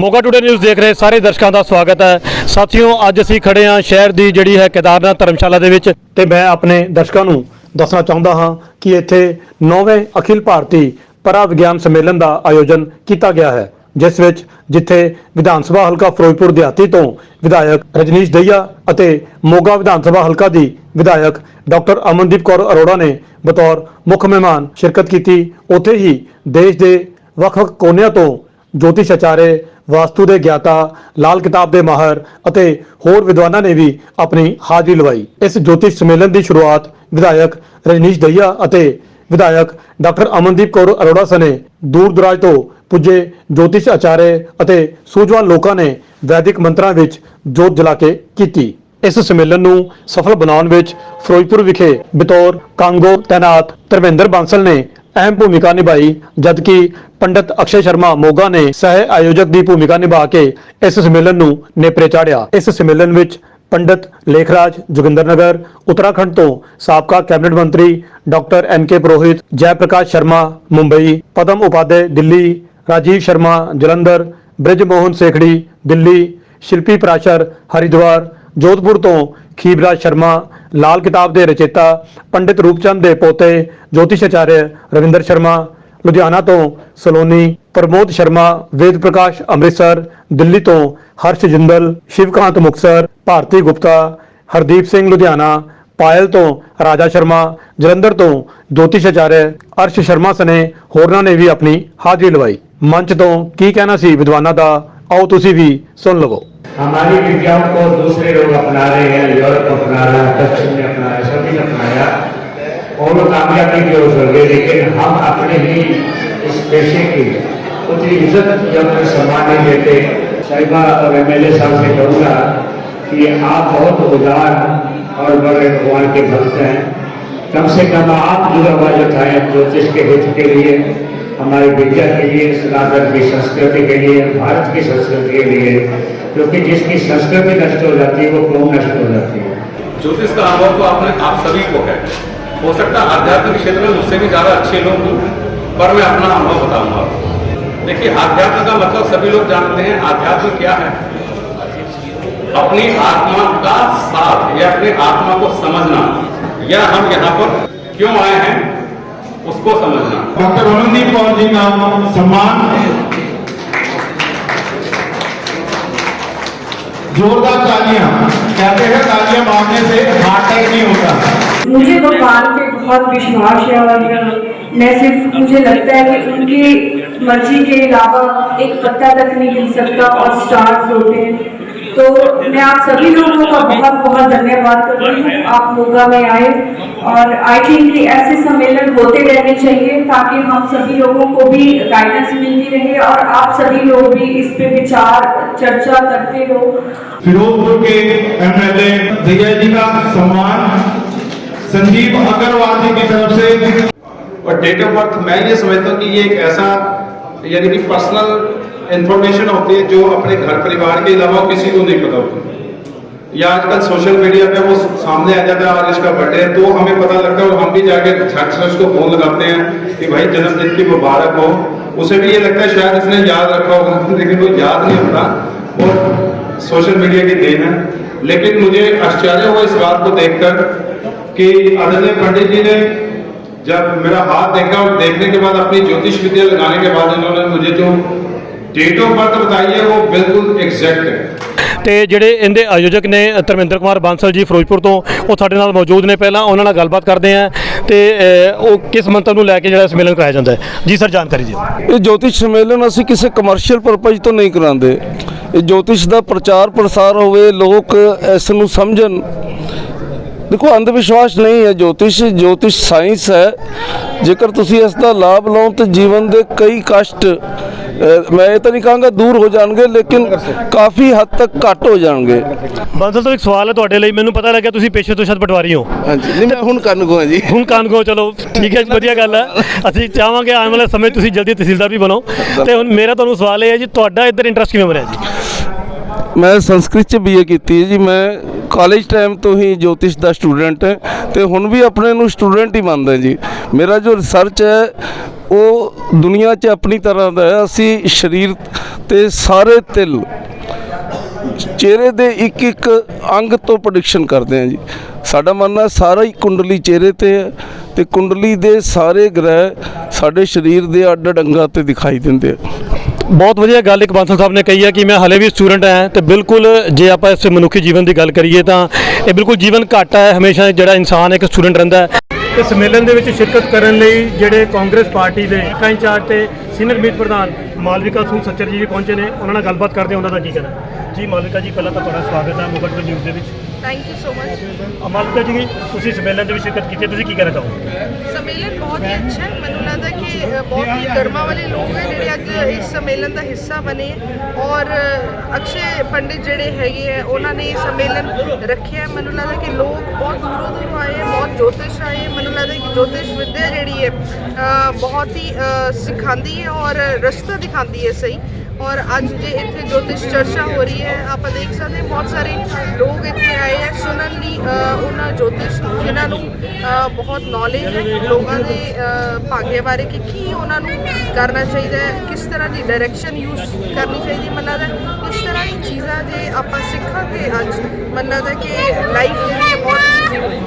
Moga today news ਦੇਖ ਰਹੇ ਸਾਰੇ ਦਰਸ਼ਕਾਂ ਦਾ ਸਵਾਗਤ ਹੈ। ਸਾਥੀਓ, ਅੱਜ ਅਸੀਂ ਖੜੇ ਹਾਂ ਸ਼ਹਿਰ ਦੀ ਜਿਹੜੀ ਹੈ ਕੇਦਾਰਨਾਥ ਧਰਮਸ਼ਾਲਾ ਦੇ ਵਿੱਚ ਤੇ ਮੈਂ ਆਪਣੇ ਦਰਸ਼ਕਾਂ ਨੂੰ ਦੱਸਣਾ ਚਾਹੁੰਦਾ ਹਾਂ ਕਿ ਇੱਥੇ 9ਵੇਂ ਅਖਿਲ ਭਾਰਤੀ ਪਰਾ ਵਿਗਿਆਨ ਸੰਮੇਲਨ ਦਾ ਆਯੋਜਨ ਕੀਤਾ ਗਿਆ ਹੈ, ਜਿਸ ਵਿੱਚ ਜਿੱਥੇ ਵਿਧਾਨ ਸਭਾ ਹਲਕਾ ਫਿਰੋਜ਼ਪੁਰ ਦਿਹਾਤੀ ਤੋਂ ਵਿਧਾਇਕ ਰਜਨੀਸ਼ ਦਈਆ ਅਤੇ ਮੋਗਾ ਵਿਧਾਨ ਸਭਾ ਹਲਕਾ ਦੀ ਵਿਧਾਇਕ ਡਾਕਟਰ ਅਮਨਦੀਪ ਕੌਰ ਅਰੋੜਾ ਨੇ ਬਤੌਰ ਮੁੱਖ ਮਹਿਮਾਨ ਸ਼ਿਰਕਤ ਕੀਤੀ। ਉੱਥੇ ਹੀ ਦੇਸ਼ ਦੇ ਵੱਖ-ਵੱਖ ਕੋਨਿਆਂ ਤੋਂ ਜੋਤਿਸ਼ ਆਚਾਰੇ ਵਾਸਤੂ ਦੇ ਗਿਆਤਾ, ਲਾਲ ਕਿਤਾਬ ਦੇ ਮਾਹਰ ਅਤੇ ਹੋਰ ਵਿਦਵਾਨਾਂ ਨੇ ਵੀ ਆਪਣੀ ਹਾਜ਼ਰੀ ਲਵਾਈ। ਇਸ ਜੋਤਿਸ਼ ਸੰਮੇਲਨ ਦੀ ਸ਼ੁਰੂਆਤ ਵਿਧਾਇਕ ਰਜਨੀਸ਼ ਦਈਆ ਅਤੇ ਵਿਧਾਇਕ ਡਾਕਟਰ ਅਮਨਦੀਪ ਕੌਰ ਅਰੋੜਾ ਸਨੇ ਦੂਰ ਦਰਾਜ ਤੋਂ ਪੁੱਜੇ ਜੋਤਿਸ਼ ਆਚਾਰੇ ਅਤੇ ਸੂਝਵਾਨ ਲੋਕਾਂ ਨੇ ਵੈਦਿਕ ਮੰਤਰਾਂ ਵਿੱਚ ਜੋਤ ਜਲਾ ਕੇ ਕੀਤੀ। ਇਸ ਸੰਮੇਲਨ ਨੂੰ ਸਫਲ ਬਣਾਉਣ ਵਿੱਚ ਫਿਰੋਜ਼ਪੁਰ ਵਿਖੇ ਬਤੌਰ ਕਾਂਗੋ ਤੈਨਾਤ ਧਰਮਿੰਦਰ ਬਾਂਸਲ ਨੇ ਅਹਿਮ ਭੂਮਿਕਾ ਨਿਭਾਈ, ਜਦਕਿ ਪੰਡਤ ਅਕਸ਼ੇ ਸ਼ਰਮਾ ਮੋਗਾ ਨੇ ਸਹਿ ਆਯੋਜਕ ਦੀ ਭੂਮਿਕਾ ਨਿਭਾ ਕੇ ਇਸ ਸੰਮੇਲਨ ਨੂੰ ਨੇਪਰੇ ਚਾੜਿਆ। ਇਸ ਸੰਮੇਲਨ ਵਿੱਚ ਪੰਡਤ ਲੇਖਰਾਜ ਜੋਗਿੰਦਰਨਗਰ ਉੱਤਰਾਖੰਡ ਤੋਂ ਸਾਬਕਾ ਕੈਬਨਿਟ ਮੰਤਰੀ ਡਾਕਟਰ ਐਨ ਕੇ ਪ੍ਰੋਹਿਤ ਜੈ ਪ੍ਰਕਾਸ਼ ਸ਼ਰਮਾ ਮੁੰਬਈ, ਪਦਮ ਉਪਾਧਿਆਏ ਦਿੱਲੀ, ਰਾਜੀਵ ਸ਼ਰਮਾ ਜਲੰਧਰ ਬ੍ਰਿਜ ਮੋਹਨ ਸੇਖੜੀ ਦਿੱਲੀ, ਸ਼ਿਲਪੀ ਪ੍ਰਾਸ਼ਰ ਹਰਿਦੁਆਰ ਜੋਧਪੁਰ ਤੋਂ ਖੀਬਰਾਜ ਸ਼ਰਮਾ, ਲਾਲ ਕਿਤਾਬ ਦੇ ਰਚੇਤਾ ਪੰਡਿਤ ਰੂਪਚੰਦ ਦੇ ਪੋਤੇ ਜੋਤਿਸ਼ ਆਚਾਰਿਆ ਰਵਿੰਦਰ ਸ਼ਰਮਾ, ਲੁਧਿਆਣਾ ਤੋਂ ਸਲੋਨੀ ਪ੍ਰਮੋਦ ਸ਼ਰਮਾ, ਵੇਦ ਪ੍ਰਕਾਸ਼ ਅੰਮ੍ਰਿਤਸਰ, ਦਿੱਲੀ ਤੋਂ ਹਰਸ਼ ਜਿੰਦਲ, ਸ਼ਿਵਕਾਂਤ ਮੁਕਸਰ ਭਾਰਤੀ ਗੁਪਤਾ, ਹਰਦੀਪ ਸਿੰਘ ਲੁਧਿਆਣਾ, ਪਾਇਲ ਤੋਂ ਰਾਜਾ ਸ਼ਰਮਾ, ਜਲੰਧਰ ਤੋਂ ਜੋਤਿਸ਼ ਆਚਾਰਿਆ ਅਰਸ਼ ਸ਼ਰਮਾ ਸਨੇ ਹੋਰਨਾਂ ਨੇ ਵੀ ਆਪਣੀ ਹਾਜ਼ਰੀ ਲਵਾਈ। ਮੰਚ ਤੋਂ ਕੀ ਕਹਿਣਾ ਸੀ ਵਿਦਵਾਨਾਂ ਦਾ? ਆਓ ਤੁਸੀਂ ਵੀ ਸੁਣ ਲਵੋ हमारी विद्याओं को दूसरे लोग अपना रहे हैं यूरोप अपना रहा है पश्चिम ने अपनाया सभी ने अपनाया और वो कामयाबी की ओर चल गए लेकिन हम अपने ही इस पेशे की उतनी इज्जत या उतना सम्मान नहीं देते साहिबा और एम एल ए साहब से कहूँगा कि आप बहुत उदार और बड़े भगवान के भक्त हैं कम से कम आप जो आवाज उठाएं ज्योतिष के हित के लिए हमारी विद्या के लिए, सनातन की संस्कृति के लिए, भारत की संस्कृति के लिए, क्योंकि जिसकी संस्कृति नष्ट हो जाती है, वो कौम नष्ट हो जाती है? ज्योतिष का अनुभव तो आपने, आप सभी को है। हो सकता है आध्यात्मिक क्षेत्र में मुझसे भी ज़्यादा अच्छे लोग हों, पर मैं अपना अनुभव बताऊँगा। देखिए, आध्यात्म का मतलब सभी लोग जानते हैं, आध्यात्म क्या है? अपनी आत्मा का साथ या अपनी आत्मा को समझना। या हम यहाँ पर क्यों आए हैं? उसको समझना। डॉक्टर अमनदीप कौर जी का सम्मान। जोरदार तालियाँ। कहते हैं तालियाँ मारने से हार्ट अटैक नहीं होता। मुझे भगवान पे बहुत विश्वास है और मैं सिर्फ़ मुझे लगता है कि उनकी मर्ज़ी के अलावा एक पत्ता तक नहीं हिल सकता और स्टार्स होते हैं। तो मैं आप सभी लोगों का बहुत बहुत धन्यवाद करती हूँ। आप मोगा में आए और आई थिंक कि ऐसे सम्मेलन होते रहने चाहिए ताकि हम सभी लोगों को भी गाइडेंस मिलती रहे और आप सभी लोग भी इस पे विचार चर्चा करते हो फिरोजपुर के एमएलए दिया जी का सम्मान। संजीव अग्रवाल जी की तरफ़ से। और डेट ऑफ़ बर्थ मैं ये समझता हूँ कि ये एक ऐसा यानी कि पर्सनल इंफॉर्मेशन होती है जो अपने घर परिवार के अलावा किसी को नहीं पता होती। या आजकल सोशल मीडिया पे वो सामने आ जाता है, आज इसका बर्थडे है तो हमें पता लगता है और हम भी जाके झट से उसको फ़ोन लगाते हैं कि भाई जन्मदिन की मुबारक हो। उसे भी ये लगता है शायद उसने याद रखा होगा, लेकिन वो याद नहीं होता। और सोशल मीडिया की देन है। लेकिन मुझे आश्चर्य हुआ इस बात को देखकर कि आदरणीय पंडित जी ने जब मेरा हाथ देखा और देखने के बाद अपनी ज्योतिष विद्या लगाने के बाद इन्होंने मुझे जो डेट ऑफ बर्थ बताई है वो बिल्कुल एग्जैक्ट है ਤੇ ਜਿਹੜੇ ਇਹਦੇ ਆਯੋਜਕ ਨੇ ਧਰਮਿੰਦਰ ਕੁਮਾਰ ਬਾਂਸਲ ਜੀ ਫਿਰੋਜ਼ਪੁਰ ਤੋਂ ਉਹ ਸਾਡੇ ਨਾਲ ਮੌਜੂਦ ਨੇ ਪਹਿਲਾਂ ਉਹਨਾਂ ਨਾਲ ਗੱਲਬਾਤ ਕਰਦੇ ਆ ਤੇ ਅ, ਉਹ ਕਿਸ ਮੰਤਰ ਨੂੰ ਲੈ ਕੇ ਜਿਹੜਾ ਸੰਮੇਲਨ ਕਰਾਇਆ ਜਾਂਦਾ ਹੈ ਜੀ ਸਰ ਜਾਣਕਾਰੀ ਦਿਓ ਇਹ ਜੋਤਿਸ਼ ਸੰਮੇਲਨ ਅਸੀਂ ਕਿਸੇ ਕਮਰਸ਼ੀਅਲ ਪਰਪਸ ਤੋਂ ਨਹੀਂ ਕਰਾਉਂਦੇ ਇਹ ਜੋਤਿਸ਼ ਦਾ ਪ੍ਰਚਾਰ ਪ੍ਰਸਾਰ ਹੋਵੇ ਲੋਕ ਇਸ ਨੂੰ ਸਮਝਣ ਦੇਖੋ ਅੰਧ ਵਿਸ਼ਵਾਸ ਨਹੀਂ ਹੈ ਜੋਤਿਸ਼ ਜੋਤਿਸ਼ ਸਾਇੰਸ ਹੈ। ਜੇਕਰ ਤੁਸੀਂ ਇਸ ਦਾ ਲਾਭ ਲਓ ਤਾਂ ਜੀਵਨ ਦੇ ਕਈ ਕਸ਼ਟ ਮੈਂ ਇਹ ਤਾਂ ਨਹੀਂ ਕਹਾਂਗਾ ਦੂਰ ਹੋ ਜਾਣਗੇ ਲੇਕਿਨ ਕਾਫੀ ਹੱਦ ਤੱਕ ਘੱਟ ਹੋ ਜਾਣਗੇ। ਬਾਂਸਲ ਤੋਂ ਇੱਕ ਸਵਾਲ ਹੈ ਤੁਹਾਡੇ ਲਈ। ਮੈਨੂੰ ਪਤਾ ਲੱਗਿਆ ਤੁਸੀਂ ਪੇਸ਼ੇ ਤੋਂ ਸ਼ਾਇਦ ਪਟਵਾਰੀ ਹੋ। ਹਾਂਜੀ। ਨਹੀਂ ਮੈਂ ਹੁਣ ਕਰਨ ਹਾਂ ਜੀ। ਹੁਣ ਕਾਨਗੋ ਚਲੋ ਠੀਕ ਹੈ ਵਧੀਆ ਗੱਲ ਹੈ। ਅਸੀਂ ਚਾਹਾਂਗੇ ਆਉਣ ਵਾਲੇ ਸਮੇਂ ਤੁਸੀਂ ਜਲਦੀ ਤਹਿਸੀਲਦਾਰ ਵੀ ਬਣੋ। ਤੇ ਹੁਣ ਮੇਰਾ ਤੁਹਾਨੂੰ ਸਵਾਲ ਇਹ ਹੈ ਜੀ ਤੁਹਾਡਾ ਇੱਧਰ ਇੰਟਰਸਟ ਕਿਵੇਂ ਬਣਿਆ ਜੀ? ਮੈਂ ਸੰਸਕ੍ਰਿਤ ਚ ਬੀਏ ਕੀਤੀ ਹੈ ਜੀ। ਮੈਂ ਕਾਲਜ ਟਾਈਮ ਤੋਂ ਹੀ ਜੋਤਿਸ਼ ਦਾ ਸਟੂਡੈਂਟ ਹੈ ਤੇ ਹੁਣ ਵੀ ਆਪਣੇ ਨੂੰ ਸਟੂਡੈਂਟ ਹੀ ਮੰਨਦਾ ਜੀ। ਮੇਰਾ ਜੋ ਰਿਸਰਚ ਹੈ, ਉਹ ਦੁਨੀਆ 'ਚ ਆਪਣੀ ਤਰ੍ਹਾਂ ਦਾ ਹੈ। ਅਸੀਂ ਸਰੀਰ ਤੇ ਸਾਰੇ ਤਿਲ ਚਿਹਰੇ ਦੇ ਇੱਕ ਇੱਕ ਅੰਗ ਤੋਂ ਪ੍ਰੈਡਿਕਸ਼ਨ ਕਰਦੇ ਹਾਂ ਜੀ। ਸਾਡਾ ਮੰਨਣਾ ਸਾਰਾ ਹੀ ਕੁੰਡਲੀ ਚਿਹਰੇ ਤੇ ਹੈ ਤੇ ਕੁੰਡਲੀ ਦੇ ਸਾਰੇ ਗ੍ਰਹਿ ਸਾਡੇ ਸਰੀਰ ਦੇ ਅੱਡ ਅੱਡ ਅੰਗਾਂ ਤੇ ਦਿਖਾਈ ਦਿੰਦੇ ਆ। ਬਹੁਤ ਵਧੀਆ ਗੱਲ ਇੱਕ ਬਾਂਸਲ ਸਾਹਿਬ ਨੇ ਕਹੀ ਹੈ ਕਿ ਮੈਂ ਹਲੇ ਵੀ ਸਟੂਡੈਂਟ ਹਾਂ ਤੇ ਬਿਲਕੁਲ ਜੇ ਆਪਾਂ ਇਸ ਮਨੁੱਖੀ ਜੀਵਨ ਦੀ ਗੱਲ ਕਰੀਏ ਤਾਂ ਇਹ ਬਿਲਕੁਲ ਜੀਵਨ ਘੱਟ ਹੈ ਹਮੇਸ਼ਾ ਜਿਹੜਾ ਇਨਸਾਨ ਇੱਕ ਸਟੂਡੈਂਟ ਰਹਿੰਦਾ ਹੈ। ਤੇ ਸੰਮੇਲਨ ਦੇ ਵਿੱਚ ਸ਼ਿਰਕਤ ਕਰਨ ਲਈ ਜਿਹੜੇ ਕਾਂਗਰਸ ਪਾਰਟੀ ਦੇ ਹਲਕਾ ਇੰਚਾਰਜ ਤੇ ਸੀਨੀਅਰ ਮੀਤ ਪ੍ਰਧਾਨ ਮਾਲਵਿਕਾ ਸਿੰਘ ਸੱਚਰ ਜੀ ਵੀ ਪਹੁੰਚੇ ਨੇ ਉਹਨਾਂ ਨਾਲ ਗੱਲਬਾਤ ਕਰਦੇ ਹਾਂ ਉਹਨਾਂ ਦਾ ਕੀ ਕਹਿਣਾ ਜੀ ਮਾਲਵਿਕਾ ਜੀ ਪਹਿਲਾਂ ਤਾਂ ਤੁਹਾਡਾ ਸਵਾਗਤ ਹੈ ਮੁਕੱਦਮ ਨਿਊਜ਼ ਦੇ ਵਿੱਚ। Thank you so much Malvika ji ਤੁਸੀਂ ਸੰਮੇਲਨ ਦੇ ਵਿੱਚ ਸ਼ਿਰਕਤ ਕੀਤੀ ਤੁਸੀਂ ਕੀ ਕਹਿਣਾ ਚਾਹੋਗੇ? ਸੰਮੇਲਨ ਬਹੁਤ ਹੀ ਅੱਛਾ ਹੈ। ਮੈਨੂੰ ਲੱਗਦਾ ਕਿ ਬਹੁਤ ਹੀ ਕਰਮਾਂ ਵਾਲੇ ਲੋਕ ਹੈ ਜਿਹੜੇ ਅੱਜ ਇਸ ਸੰਮੇਲਨ ਦਾ ਹਿੱਸਾ ਬਣੇ ਔਰ ਅ, ਅਕਸ਼ੇ ਪੰਡਿਤ ਜਿਹੜੇ ਹੈਗੇ ਹੈ ਉਹਨਾਂ ਨੇ ਇਹ ਸੰਮੇਲਨ ਰੱਖਿਆ। ਮੈਨੂੰ ਲੱਗਦਾ ਕਿ ਲੋਕ ਬਹੁਤ ਦੂਰੋਂ ਦੂਰੋਂ ਆਏ ਬਹੁਤ ਜੋਤਿਸ਼ ਆਏ। ਮੈਨੂੰ ਲੱਗਦਾ ਕਿ ਜੋਤਿਸ਼ ਵਿਦਿਆ ਜਿਹੜੀ ਹੈ ਬਹੁਤ ਹੀ ਸਿਖਾਉਂਦੀ ਹੈ ਔਰ ਰਸਤਾ ਦਿਖਾਉਂਦੀ ਹੈ ਸਹੀ। ਔਰ ਅੱਜ ਜੇ ਇੱਥੇ ਜੋਤਿਸ਼ ਚਰਚਾ ਹੋ ਰਹੀ ਹੈ, ਆਪਾਂ ਦੇਖ ਸਕਦੇ ਬਹੁਤ ਸਾਰੇ ਲੋਕ ਇੱਥੇ ਆਏ ਹੈ, ਸੁਣਨ ਲਈ ਉਹਨਾਂ ਜੋਤਿਸ਼ ਨੂੰ, ਜਿਨ੍ਹਾਂ ਨੂੰ ਬਹੁਤ ਨੌਲੇਜ ਹੈ, ਲੋਕਾਂ ਦੇ ਭਾਗੇ ਬਾਰੇ ਕਿ ਕੀ ਉਹਨਾਂ ਨੂੰ ਕਰਨਾ ਚਾਹੀਦਾ ਹੈ, ਕਿਸ ਤਰ੍ਹਾਂ ਦੀ ਡਾਇਰੈਕਸ਼ਨ ਯੂਜ਼ ਕਰਨੀ ਚਾਹੀਦੀ ਹੈ। ਲੱਗਦਾ ਹੈ ਇਸ ਤਰ੍ਹਾਂ ਦੀ ਚੀਜ਼ਾਂ ਦੇ ਆਪਾਂ ਸਿੱਖਾਂਗੇ ਅੱਜ ਮੈਨੂੰ ਲੱਗਦਾ ਕਿ ਲਾਈਫ ਜਿਹੜੀ ਹੈ ਬਹੁਤ ਈਜ਼ੀ ਹੋਏਗੀ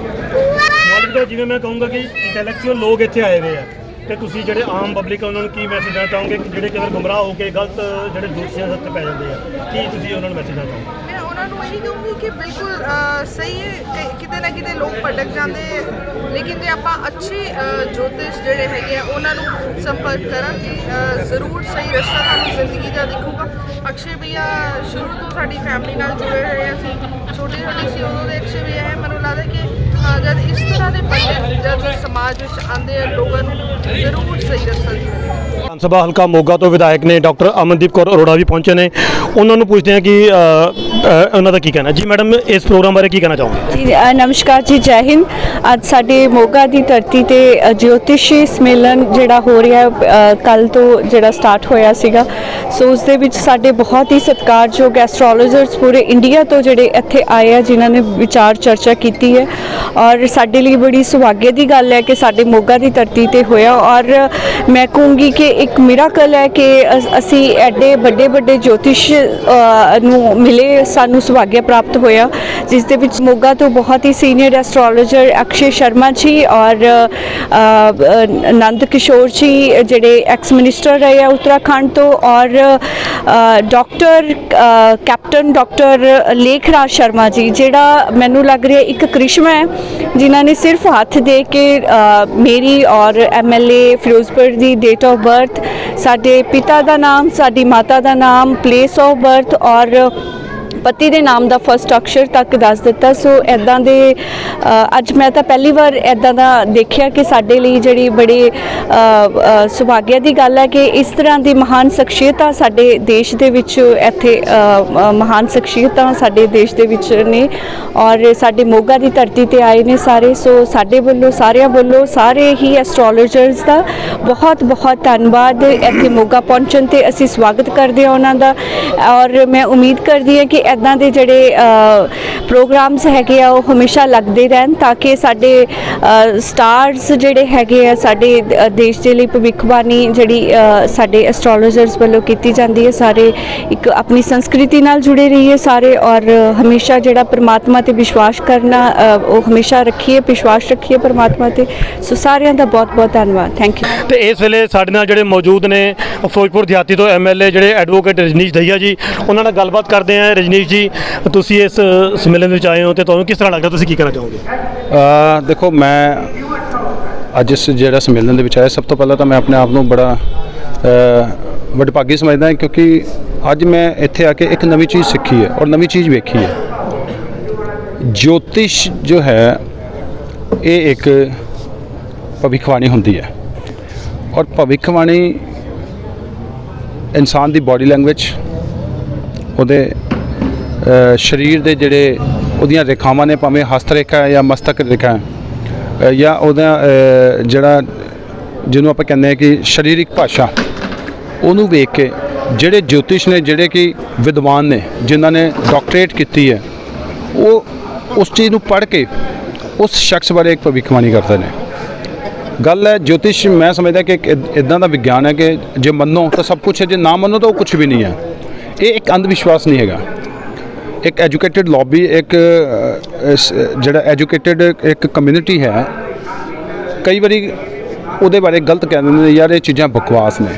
ਮਾਲਵਿਕਾ ਜਿਵੇਂ ਮੈਂ ਕਹੂੰਗਾ ਕਿ ਇੰਟੈਲੈਕਚੁਅਲ ਲੋਕ ਇੱਥੇ ਆਏ ਹੋਏ ਆ ਤੇ ਤੁਸੀਂ ਜਿਹੜੇ ਆਮ ਪਬਲਿਕ ਆ ਉਹਨਾਂ ਨੂੰ ਕੀ ਮੈਸੇਜ ਦੇਣਾ ਚਾਹੋਗੇ ਕਿ ਜਿਹੜੇ ਕਦੇ ਗੁੰਮਰਾਹ ਹੋ ਕੇ ਗਲਤ ਜਿਹੜੇ ਦੋਸ਼ੀਆਂ ਦੇ ਉੱਤੇ ਪੈ ਜਾਂਦੇ ਆ ਕੀ ਤੁਸੀਂ ਉਹਨਾਂ ਨੂੰ ਮੈਸੇਜ ਦੇਣਾ ਚਾਹੋਗੇ? ਮੈਂ ਉਹਨਾਂ ਨੂੰ ਇਹੀ ਕਹੂੰਗੀ ਕਿ ਬਿਲਕੁਲ ਸਹੀ ਹੈ ਕਿਤੇ ਨਾ ਕਿਤੇ ਲੋਕ ਭਟਕ ਜਾਂਦੇ ਹੈ, ਲੇਕਿਨ ਜੇ ਆਪਾਂ ਅੱਛੇ ਜੋਤਿਸ਼ ਜਿਹੜੇ ਹੈਗੇ ਆ ਉਹਨਾਂ ਨੂੰ ਸੰਪਰਕ ਕਰਾਂਗੇ ਜ਼ਰੂਰ ਸਹੀ ਰਸਤਾ ਤੁਹਾਨੂੰ ਜ਼ਿੰਦਗੀ ਦਾ ਦਿਖੂਗਾ। ਅਕਸ਼ੇ ਭਈਆ ਸ਼ੁਰੂ ਤੋਂ ਸਾਡੀ ਫੈਮਿਲੀ ਨਾਲ ਜੁੜੇ ਹੋਏ ਆ ਅਸੀਂ। ਛੋਟੇ ਛੋਟੇ ਸੀ ਉਦੋਂ ਦੇ ਅਕਸ਼ੇ ਭਈਆ ਹੈ ਮੈਨੂੰ ਲੱਗਦਾ ਕਿ ਜਦ ਇਸ ਤਰ੍ਹਾਂ ਦੇ ਪੰਡਿਤ ਜਦ ਸਮਾਜ ਵਿੱਚ ਆਉਂਦੇ ਆ, ਲੋਕਾਂ ਨੂੰ ਜ਼ਰੂਰ ਸਹੀ ਦੱਸਣ ਵਿਧਾਨ ਸਭਾ ਹਲਕਾ ਮੋਗਾ ਤੋਂ ਵਿਧਾਇਕ ਨੇ ਡਾਕਟਰ ਅਮਨਦੀਪ ਕੌਰ ਅਰੋੜਾ ਵੀ ਪਹੁੰਚੇ ਨੇ। ਉਹਨਾਂ ਨੂੰ ਪੁੱਛਦੇ ਹਾਂ ਕਿ ਉਹਨਾਂ ਦਾ ਕੀ ਕਹਿਣਾ ਜੀ ਮੈਡਮ ਇਸ ਪ੍ਰੋਗਰਾਮ ਬਾਰੇ ਕੀ ਕਹਿਣਾ ਚਾਹੋਗੇ? ਜੀ ਨਮਸਕਾਰ ਜੀ ਜੈ ਹਿੰਦ। ਅੱਜ ਸਾਡੇ ਮੋਗਾ ਦੀ ਧਰਤੀ ਤੇ ਅ, ਜੋਤਿਸ਼ੀ ਸਮੇਲਨ ਜਿਹੜਾ ਹੋ ਰਿਹਾ ਕੱਲ ਤੋਂ ਜਿਹੜਾ ਸਟਾਰਟ ਹੋਇਆ ਸੀਗਾ। ਸੋ ਉਸ ਦੇ ਵਿੱਚ ਸਾਡੇ ਬਹੁਤ ਹੀ ਸਤਿਕਾਰਯੋਗ ਐਸਟ੍ਰੋਲੋਜਰਸ ਪੂਰੇ ਇੰਡੀਆ ਤੋਂ ਜਿਹੜੇ ਇੱਥੇ ਆਏ ਆ ਜਿਨ੍ਹਾਂ ਨੇ ਵਿਚਾਰ ਚਰਚਾ ਕੀਤੀ ਹੈ। ਔਰ ਸਾਡੇ ਲਈ ਬੜੀ ਸੁਭਾਗੇ ਦੀ ਗੱਲ ਹੈ ਕਿ ਸਾਡੇ ਮੋਗਾ ਦੀ ਧਰਤੀ ਤੇ ਹੋਇਆ। ਔਰ ਮੈਂ ਕਹੂੰਗੀ ਕਿ ਇੱਕ ਮਿਰਾਕਲ ਹੈ ਕਿ ਅਸੀਂ ਐਡੇ ਵੱਡੇ ਵੱਡੇ ਜੋਤਿਸ਼ ਨੂੰ ਮਿਲੇ ਸਾਨੂੰ ਸੁਭਾਗਿਆ ਪ੍ਰਾਪਤ ਹੋਇਆ ਜਿਸ ਦੇ ਵਿੱਚ ਮੋਗਾ ਤੋਂ ਬਹੁਤ ਹੀ ਸੀਨੀਅਰ ਐਸਟ੍ਰੋਲੋਜਰ ਅਕਸ਼ੇ ਸ਼ਰਮਾ ਜੀ ਔਰ ਨੰਦ ਕਿਸ਼ੋਰ ਜੀ ਜਿਹੜੇ ਐਕਸ ਮਿਨਿਸਟਰ ਰਹੇ ਆ ਉੱਤਰਾਖੰਡ ਤੋਂ ਔਰ ਅ, ਡਾਕਟਰ ਅ, ਕੈਪਟਨ ਡਾਕਟਰ ਲੇਖਰਾਜ ਸ਼ਰਮਾ ਜੀ ਜਿਹੜਾ ਮੈਨੂੰ ਲੱਗ ਰਿਹਾ ਇੱਕ ਕ੍ਰਿਸ਼ਮਾ ਹੈ ਜਿਨ੍ਹਾਂ ਨੇ ਸਿਰਫ ਹੱਥ ਦੇ ਕੇ ਮੇਰੀ ਔਰ ਐਮਐਲਏ ਫਿਰੋਜ਼ਪੁਰ ਦੀ ਡੇਟ ਆਫ ਬਰਥ ਸਾਡੇ ਪਿਤਾ ਦਾ ਨਾਮ ਸਾਡੀ ਮਾਤਾ ਦਾ ਨਾਮ ਪਲੇਸ ਆਫ ਬਰਥ ਔਰ ਪਤੀ ਦੇ ਨਾਮ ਦਾ ਫਸਟ ਅਕਸ਼ਰ ਤੱਕ ਦੱਸ ਦਿੱਤਾ। ਸੋ ਐਦਾਂ ਦੇ ਅੱਜ ਮੈਂ ਤਾਂ ਪਹਿਲੀ ਵਾਰ ਐਦਾਂ ਦਾ ਦੇਖਿਆ ਕਿ ਸਾਡੇ ਲਈ ਜਿਹੜੀ ਬੜੀ ਅ, ਸੁਭਾਗਿਆ ਦੀ ਗੱਲ ਹੈ ਕਿ ਇਸ ਤਰ੍ਹਾਂ ਦੀ ਮਹਾਨ ਸ਼ਖਸੀਅਤਾਂ ਸਾਡੇ ਦੇਸ਼ ਦੇ ਵਿੱਚ ਇੱਥੇ ਮਹਾਨ ਸ਼ਖਸੀਅਤਾਂ ਸਾਡੇ ਦੇਸ਼ ਦੇ ਵਿੱਚ ਨੇ ਔਰ ਸਾਡੇ ਮੋਗਾ ਦੀ ਧਰਤੀ ਤੇ ਆਏ ਨੇ ਸਾਰੇ। ਸੋ ਸਾਡੇ ਵੱਲੋਂ ਸਾਰਿਆਂ ਵੱਲੋਂ ਸਾਰੇ ਹੀ ਐਸਟ੍ਰੋਲੋਜਰਸ ਦਾ ਬਹੁਤ ਬਹੁਤ ਧੰਨਵਾਦ। ਇੱਥੇ ਮੋਗਾ ਪਹੁੰਚਣ ਤੇ ਅਸੀਂ ਸਵਾਗਤ ਕਰਦੇ ਹਾਂ ਉਹਨਾਂ ਦਾ। ਔਰ ਮੈਂ ਉਮੀਦ ਕਰਦੀ ਹਾਂ ਕਿ ਐਦਾਂ ਦੇ ਜਿਹੜੇ ਪ੍ਰੋਗਰਾਮਸ ਹੈਗੇ ਆ, ਉਹ ਹਮੇਸ਼ਾ ਲੱਗਦੇ ਰਹਿਣ ਤਾਂ ਕਿ ਸਾਡੇ ਸਟਾਰਸ ਜਿਹੜੇ ਹੈਗੇ ਆ, ਸਾਡੇ ਦੇਸ਼ ਦੇ ਲਈ ਭਵਿੱਖਬਾਣੀ ਜਿਹੜੀ ਸਾਡੇ ਐਸਟ੍ਰੋਲੋਜਰਸ ਵੱਲੋਂ ਕੀਤੀ ਜਾਂਦੀ ਹੈ, ਸਾਰੇ ਇੱਕ ਆਪਣੀ ਸੰਸਕ੍ਰਿਤੀ ਨਾਲ ਜੁੜੇ ਰਹੀਏ ਸਾਰੇ ਔਰ ਹਮੇਸ਼ਾ ਜਿਹੜਾ ਪ੍ਰਮਾਤਮਾ ਤੇ ਵਿਸ਼ਵਾਸ ਕਰਨਾ ਉਹ ਹਮੇਸ਼ਾ ਰੱਖੀਏ, ਵਿਸ਼ਵਾਸ ਰੱਖੀਏ ਪ੍ਰਮਾਤਮਾ ਤੇ। ਸੋ ਸਾਰਿਆਂ ਦਾ ਬਹੁਤ ਬਹੁਤ ਧੰਨਵਾਦ। ਥੈਂਕ ਯੂ ਤੇ ਇਸ ਵੇਲੇ ਸਾਡੇ ਨਾਲ ਜਿਹੜੇ ਮੌਜੂਦ ਨੇ, ਫਿਰੋਜ਼ਪੁਰ ਦਿਹਾਤੀ ਤੋਂ ਐਮਐਲਏ ਜਿਹੜੇ ਐਡਵੋਕੇਟ ਰਜਨੀਸ਼ ਦਈਆ ਜੀ, ਉਹਨਾਂ ਨਾਲ ਗੱਲਬਾਤ ਕਰਦੇ ਆ ਰਜਨੀਸ਼ ਜੀ, ਤੁਸੀਂ ਇਸ ਸੰਮੇਲਨ ਵਿੱਚ ਆਏ ਹੋ ਤੇ ਤੁਹਾਨੂੰ ਕਿਸ ਤਰ੍ਹਾਂ ਲੱਗਦਾ, ਤੁਸੀਂ ਕੀ ਕਹਿਣਾ ਚਾਹੋਗੇ? ਦੇਖੋ, ਮੈਂ ਅੱਜ ਇਸ ਜਿਹੜਾ ਸੰਮੇਲਨ ਦੇ ਵਿੱਚ ਆਇਆ, ਸਭ ਤੋਂ ਪਹਿਲਾਂ ਤਾਂ ਮੈਂ ਆਪਣੇ ਆਪ ਨੂੰ ਬੜਾ ਵਡਭਾਗੀ ਸਮਝਦਾ ਹਾਂ, ਕਿਉਂਕਿ ਅੱਜ ਮੈਂ ਇੱਥੇ ਆ ਕੇ ਇੱਕ ਨਵੀਂ ਚੀਜ਼ ਸਿੱਖੀ ਹੈ ਔਰ ਨਵੀਂ ਚੀਜ਼ ਵੇਖੀ ਹੈ। ਜੋਤਿਸ਼ ਜੋ ਹੈ, ਇਹ ਇੱਕ ਭਵਿੱਖਬਾਣੀ ਹੁੰਦੀ ਹੈ ਔਰ ਭਵਿੱਖਬਾਣੀ ਇਨਸਾਨ ਦੀ ਬਾਡੀ ਲੈਂਗੁਏਜ ਉਹਦੇ ਸਰੀਰ ਦੇ ਜਿਹੜੇ ਉਹਦੀਆਂ ਰੇਖਾਵਾਂ ਨੇ, ਭਾਵੇਂ ਹਸਤ ਰੇਖਾ ਹੈ ਜਾਂ ਮਸਤਕ ਰੇਖਾ ਹੈ ਜਾਂ ਉਹਦਾ ਜਿਹੜਾ ਜਿਹਨੂੰ ਆਪਾਂ ਕਹਿੰਦੇ ਆ ਕਿ ਸਰੀਰਿਕ ਭਾਸ਼ਾ, ਉਹਨੂੰ ਵੇਖ ਕੇ ਜਿਹੜੇ ਜੋਤਿਸ਼ ਨੇ, ਜਿਹੜੇ ਕਿ ਵਿਦਵਾਨ ਨੇ, ਜਿਨ੍ਹਾਂ ਨੇ ਡਾਕਟਰੇਟ ਕੀਤੀ ਹੈ, ਉਹ ਉਸ ਚੀਜ਼ ਨੂੰ ਪੜ੍ਹ ਕੇ ਉਸ ਸ਼ਖਸ ਬਾਰੇ ਇੱਕ ਭਵਿੱਖਬਾਣੀ ਕਰਦੇ ਨੇ। ਗੱਲ ਹੈ ਜੋਤਿਸ਼, ਮੈਂ ਸਮਝਦਾ ਕਿ ਇਦਾਂ ਦਾ ਵਿਗਿਆਨ ਹੈ ਕਿ ਜੇ ਮੰਨੋ ਤਾਂ ਸਭ ਕੁਝ ਹੈ, ਜੇ ਨਾ ਮੰਨੋ ਤਾਂ ਉਹ ਕੁਝ ਵੀ ਨਹੀਂ ਹੈ। ਇਹ ਇੱਕ ਅੰਧ ਵਿਸ਼ਵਾਸ ਨਹੀਂ ਹੈਗਾ। ਇੱਕ ਐਜੂਕੇਟਿਡ ਲੌਬੀ, ਇੱਕ ਜਿਹੜਾ ਐਜੂਕੇਟਿਡ ਇੱਕ ਕਮਿਊਨਿਟੀ ਹੈ, ਕਈ ਵਾਰੀ ਉਹਦੇ ਬਾਰੇ ਗਲਤ ਕਹਿ ਦਿੰਦੇ ਨੇ, ਯਾਰ, ਇਹ ਚੀਜ਼ਾਂ ਬਕਵਾਸ ਨੇ।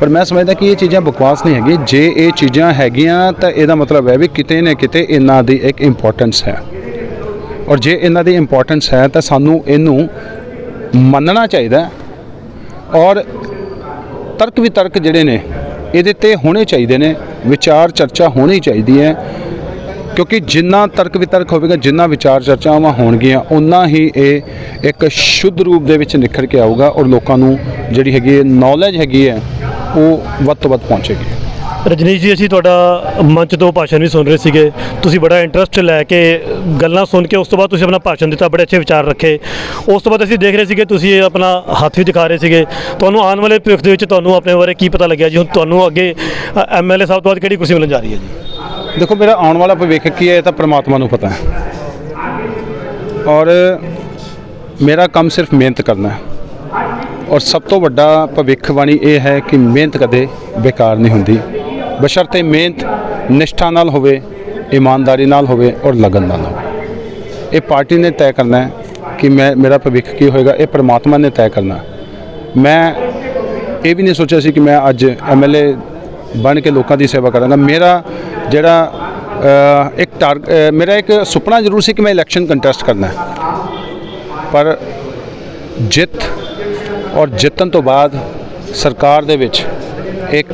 ਪਰ ਮੈਂ ਸਮਝਦਾ ਕਿ ਇਹ ਚੀਜ਼ਾਂ ਬਕਵਾਸ ਨਹੀਂ ਹੈਗੀ ਜੇ ਇਹ ਚੀਜ਼ਾਂ ਹੈਗੀਆਂ, ਤਾਂ ਇਹਦਾ ਮਤਲਬ ਹੈ ਵੀ ਕਿਤੇ ਨਾ ਕਿਤੇ ਇਹਨਾਂ ਦੀ ਇੱਕ ਇੰਪੋਰਟੈਂਸ ਹੈ। ਔਰ ਜੇ ਇਹਨਾਂ ਦੀ ਇੰਪੋਰਟੈਂਸ ਹੈ, ਤਾਂ ਸਾਨੂੰ ਇਹਨੂੰ ਮੰਨਣਾ ਚਾਹੀਦਾ ਔਰ ਤਰਕ ਵਿਤਰਕ ਜਿਹੜੇ ਨੇ, ਇਹਦੇ ਤੇ ਹੋਣੇ ਚਾਹੀਦੇ ਨੇ ਵਿਚਾਰ ਚਰਚਾ ਹੋਣੀ ਚਾਹੀਦੀ ਹੈ। ਕਿਉਂਕਿ ਜਿੰਨਾ ਤਰਕ ਵਿਤਰਕ ਹੋਵੇਗਾ, ਜਿੰਨਾ ਵਿਚਾਰ ਚਰਚਾਵਾਂ ਹੋਣਗੀਆਂ ਉਨਾ ਹੀ ਇਹ ਇੱਕ ਸ਼ੁੱਧ ਰੂਪ ਦੇ ਵਿੱਚ ਨਿਖਰ ਕੇ ਆਊਗਾ ਔਰ ਲੋਕਾਂ ਨੂੰ ਜਿਹੜੀ ਹੈਗੀ ਹੈ ਨੌਲੇਜ ਹੈਗੀ ਹੈ, ਉਹ ਵੱਧ ਤੋਂ ਵੱਧ ਪਹੁੰਚੇਗੀ। ਰਜਨੀਸ਼ ਜੀ, ਅਸੀਂ ਤੁਹਾਡਾ ਮੰਚ ਤੋਂ ਭਾਸ਼ਣ ਵੀ ਸੁਣ ਰਹੇ ਸੀਗੇ। ਤੁਸੀਂ ਬੜਾ ਇੰਟਰਸਟ ਲੈ ਕੇ ਗੱਲਾਂ ਸੁਣ ਕੇ ਉਸ ਤੋਂ ਬਾਅਦ ਤੁਸੀਂ ਆਪਣਾ ਭਾਸ਼ਣ ਦਿੱਤਾ, ਬੜੇ ਅੱਛੇ ਵਿਚਾਰ ਰੱਖੇ। ਉਸ ਤੋਂ ਬਾਅਦ ਅਸੀਂ ਦੇਖ ਰਹੇ ਸੀਗੇ, ਤੁਸੀਂ ਇਹ ਆਪਣਾ ਹੱਥ ਵੀ ਦਿਖਾ ਰਹੇ ਸੀਗੇ। ਤੁਹਾਨੂੰ ਆਉਣ ਵਾਲੇ ਭਵਿੱਖ ਦੇ ਵਿੱਚ ਤੁਹਾਨੂੰ ਆਪਣੇ ਬਾਰੇ ਕੀ ਪਤਾ ਲੱਗਿਆ ਜੀ? ਹੁਣ ਤੁਹਾਨੂੰ ਅੱਗੇ ਐਮਐਲਏ ਸਾਹਿਬ ਤੋਂ ਬਾਅਦ ਕਿਹੜੀ ਕੁਰਸੀ ਮਿਲਣ ਜਾ ਰਹੀ ਹੈ ਜੀ? ਦੇਖੋ ਮੇਰਾ ਆਉਣ ਵਾਲਾ ਭਵਿੱਖ ਕੀ ਹੈ ਇਹ ਤਾਂ ਪ੍ਰਮਾਤਮਾ ਨੂੰ ਪਤਾ ਹੈ। ਔਰ ਮੇਰਾ ਕੰਮ ਸਿਰਫ ਮਿਹਨਤ ਕਰਨਾ ਹੈ। ਔਰ ਸਭ ਤੋਂ ਵੱਡਾ ਭਵਿੱਖਬਾਣੀ ਇਹ ਹੈ ਕਿ ਮਿਹਨਤ ਕਦੇ ਬੇਕਾਰ ਨਹੀਂ ਹੁੰਦੀ। ਬਸ਼ਰਤੇ ਮਿਹਨਤ ਨਿਸ਼ਠਾ ਨਾਲ ਹੋਵੇ, ਇਮਾਨਦਾਰੀ ਨਾਲ ਹੋਵੇ ਔਰ ਲਗਨ ਨਾਲ ਹੋਵੇ। ਇਹ ਪਾਰਟੀ ਨੇ ਤੈਅ ਕਰਨਾ ਹੈ ਕਿ ਮੈਂ ਮੇਰਾ ਭਵਿੱਖ ਕੀ ਹੋਏਗਾ, ਇਹ ਪ੍ਰਮਾਤਮਾ ਨੇ ਤੈਅ ਕਰਨਾ ਮੈਂ ਇਹ ਵੀ ਨਹੀਂ ਸੋਚਿਆ ਸੀ ਕਿ ਮੈਂ ਅੱਜ ਐਮਐਲਏ ਬਣ ਕੇ ਲੋਕਾਂ ਦੀ ਸੇਵਾ ਕਰਾਂਗਾ। ਮੇਰਾ ਜਿਹੜਾ ਇੱਕ ਟਾਰ ਮੇਰਾ ਇੱਕ ਸੁਪਨਾ ਜ਼ਰੂਰ ਸੀ ਕਿ ਮੈਂ ਇਲੈਕਸ਼ਨ ਕੰਟੈਸਟ ਕਰਨਾ ਪਰ ਜਿੱਤ ਔਰ ਜਿੱਤਣ ਤੋਂ ਬਾਅਦ ਸਰਕਾਰ ਦੇ ਵਿੱਚ ਇੱਕ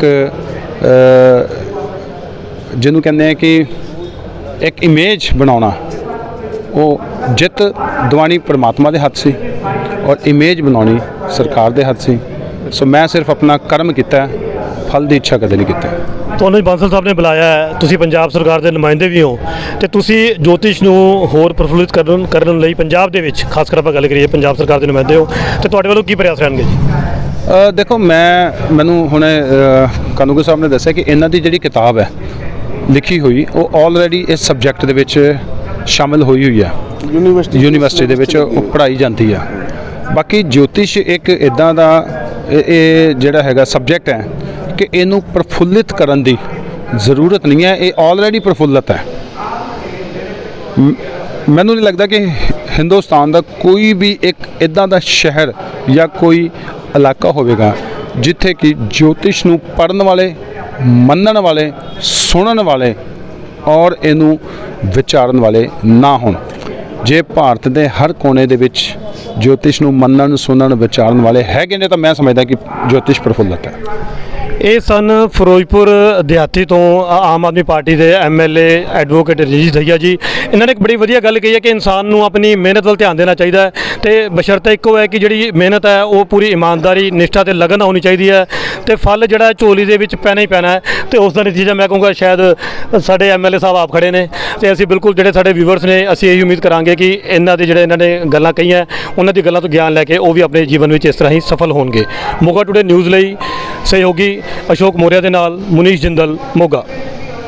ਜਿਹਨੂੰ ਕਹਿੰਦੇ ਆ ਕਿ ਇੱਕ ਇਮੇਜ ਬਣਾਉਣਾ, ਉਹ ਜਿੱਤ ਦਿਵਾਣੀ ਪਰਮਾਤਮਾ ਦੇ ਹੱਥ ਸੀ ਔਰ ਇਮੇਜ ਬਣਾਉਣੀ ਸਰਕਾਰ ਦੇ ਹੱਥ ਸੀ। ਸੋ ਮੈਂ ਸਿਰਫ ਆਪਣਾ ਕਰਮ ਕੀਤਾ ਫਲ ਦੀ ਇੱਛਾ ਕਦੇ ਨਹੀਂ ਕੀਤੀ। ਤੁਹਾਨੂੰ ਬਾਂਸਲ ਸਾਹਿਬ ਨੇ ਬੁਲਾਇਆ ਹੈ ਤੁਸੀਂ ਪੰਜਾਬ ਸਰਕਾਰ ਦੇ ਨੁਮਾਇੰਦੇ ਵੀ ਹੋ ਤੇ ਤੁਸੀਂ ਜੋਤਿਸ਼ ਨੂੰ ਹੋਰ ਪ੍ਰਫੁੱਲਿਤ ਕਰਨ ਕਰਨ ਲਈ ਪੰਜਾਬ ਦੇ ਵਿੱਚ ਖਾਸ ਕਰ ਆਪਾਂ ਗੱਲ ਕਰੀਏ ਪੰਜਾਬ ਸਰਕਾਰ ਦੇ ਨੁਮਾਇੰਦੇ ਹੋ ਤੇ ਤੁਹਾਡੇ ਵੱਲੋਂ ਕੀ ਪ੍ਰਯਾਸ ਰਹਿਣਗੇ ਜੀ? ਅ, ਦੇਖੋ ਮੈਂ ਮੈਨੂੰ ਹੁਣੇ ਅ, ਕਾਨੂੰਗੋ ਸਾਹਿਬ ਨੇ ਦੱਸਿਆ ਕਿ ਇਹਨਾਂ ਦੀ ਜਿਹੜੀ ਕਿਤਾਬ ਹੈ ਲਿਖੀ ਹੋਈ ਉਹ ਆਲਰੇਡੀ ਇਸ ਸਬਜੈਕਟ ਦੇ ਵਿੱਚ ਸ਼ਾਮਿਲ ਹੋਈ ਹੋਈ ਹੈ। ਯੂਨੀਵਰਸਿਟੀ ਯੂਨੀਵਰਸਿਟੀ ਦੇ ਵਿੱਚ ਉਹ ਪੜ੍ਹਾਈ ਜਾਂਦੀ ਹੈ ਬਾਕੀ ਜੋਤਿਸ਼ ਇੱਕ ਇਦਾਂ ਦਾ ਇਹ ਇਹ ਜਿਹੜਾ ਹੈਗਾ ਸਬਜੈਕਟ ਹੈ ਕਿ ਇਹਨੂੰ ਪ੍ਰਫੁੱਲਿਤ ਕਰਨ ਦੀ ਜ਼ਰੂਰਤ ਨਹੀਂ ਹੈ। ਇਹ ਆਲਰੇਡੀ ਪ੍ਰਫੁੱਲਿਤ ਹੈ। ਮੈਨੂੰ ਨਹੀਂ ਲੱਗਦਾ ਕਿ ਹਿੰਦੁਸਤਾਨ ਦਾ ਕੋਈ ਵੀ ਇੱਕ ਇਦਾਂ ਦਾ ਸ਼ਹਿਰ ਜਾਂ ਕੋਈ ਇਲਾਕਾ ਹੋਵੇਗਾ ਜਿੱਥੇ ਕਿ ਜੋਤਿਸ਼ ਨੂੰ ਪੜਨ ਵਾਲੇ, ਮੰਨਣ ਵਾਲੇ, ਸੁਣਨ ਵਾਲੇ ਔਰ ਇਹਨੂੰ ਵਿਚਾਰਨ ਵਾਲੇ ਨਾ ਹੋਣ। ਜੇ ਭਾਰਤ ਦੇ ਹਰ ਕੋਨੇ ਦੇ ਵਿੱਚ ਜੋਤਿਸ਼ ਨੂੰ ਮੰਨਣ, ਸੁਣਨ, ਵਿਚਾਰਨ ਵਾਲੇ ਹੈਗੇ ਨੇ ਤਾਂ ਮੈਂ ਸਮਝਦਾ ਕਿ ਜੋਤਿਸ਼ ਪ੍ਰਫੁੱਲਤ ਹੈ। ਇਹ ਸਨ ਫਿਰੋਜ਼ਪੁਰ ਦਿਹਾਤੀ ਤੋਂ ਆਮ ਆਦਮੀ ਪਾਰਟੀ ਦੇ ਐਮਐਲਏ ਐਡਵੋਕੇਟ ਰਜੀਤ ਦਈਆ ਜੀ। ਇਹਨਾਂ ਨੇ ਇੱਕ ਬੜੀ ਵਧੀਆ ਗੱਲ ਕਹੀ ਹੈ ਕਿ ਇਨਸਾਨ ਨੂੰ ਆਪਣੀ ਮਿਹਨਤ ਵੱਲ ਧਿਆਨ ਦੇਣਾ ਚਾਹੀਦਾ ਹੈ ਤੇ ਬਸ਼ਰਤੇ ਇੱਕੋ ਹੈ ਕਿ ਜਿਹੜੀ ਮਿਹਨਤ ਹੈ ਉਹ ਪੂਰੀ ਇਮਾਨਦਾਰੀ, ਨਿਸ਼ਠਾ ਤੇ ਲਗਨ ਹੋਣੀ ਚਾਹੀਦੀ ਹੈ ਤੇ ਫਲ ਜਿਹੜਾ ਝੋਲੀ ਦੇ ਵਿੱਚ ਪੈਣਾ ਹੀ ਪੈਣਾ ਤੇ ਉਸ ਦਾ ਨਤੀਜਾ ਮੈਂ ਕਹੂੰਗਾ ਸ਼ਾਇਦ ਸਾਡੇ ਐਮਐਲਏ ਸਾਹਿਬ ਆਪ ਖੜੇ ਨੇ ਤੇ ਅਸੀਂ ਬਿਲਕੁਲ ਜਿਹੜੇ ਸਾਡੇ ਵਿਊਵਰਸ ਨੇ, ਅਸੀਂ ਇਹ ਉਮੀਦ ਕਰਾਂਗੇ ਕਿ ਇਹਨਾਂ ਦੇ ਜਿਹੜੇ ਇਹਨਾਂ ਨੇ ਗੱਲਾਂ ਕਹੀਆਂ, ਉਹਨਾਂ ਦੀ ਗੱਲਾਂ ਤੋਂ ਗਿਆਨ ਲੈ ਕੇ ਉਹ ਵੀ ਆਪਣੇ ਜੀਵਨ ਵਿੱਚ ਇਸ ਤਰ੍ਹਾਂ ਹੀ ਸਫਲ ਹੋਣਗੇ। ਮੋਗਾ ਟੁਡੇ ਨਿਊਜ਼ ਲਈ ਸਹਿਯੋਗੀ ਅਸ਼ੋਕ ਮੋਰਿਆ ਦੇ ਨਾਲ ਮੁਨੀਸ਼ ਜਿੰਦਲ, ਮੋਗਾ।